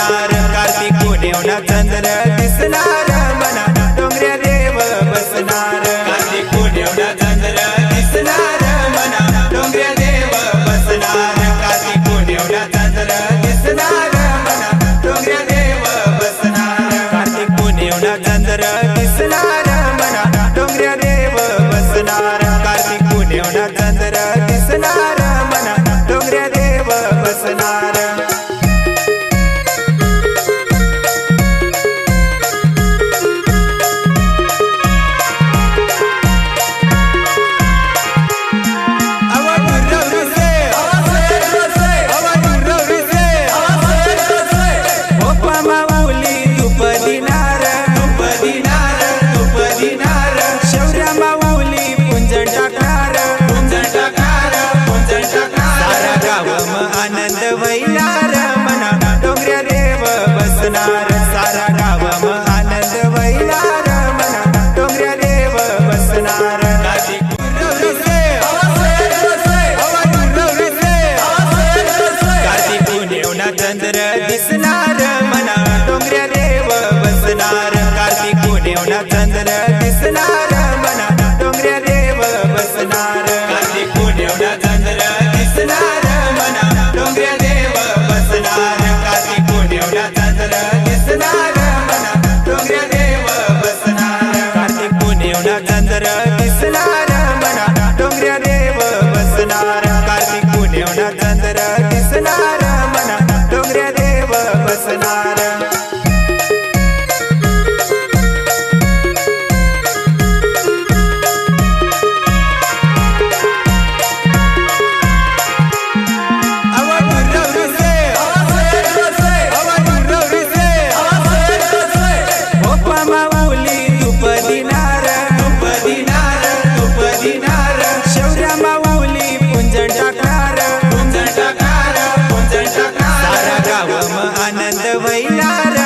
मंदार कार्तिक कोडेवला चंद्र दिसला. होणार सारा गाव महानंद वैणार मना डोंगऱ्या देव बसणार. चंद्र दिसणार. मना डोंगऱ्या देव बसणार. कार्तिक गुन्हेवना चंद्र दिसणार. मना डोंगऱ्या देव बसणार. कार्तिक पुण्यवडा दिसणार मना डोंगऱ्या देव बसणार. कार्तिक पुण्यवडा दिसणार मना डोंगऱ्या देव बसणार. வயலார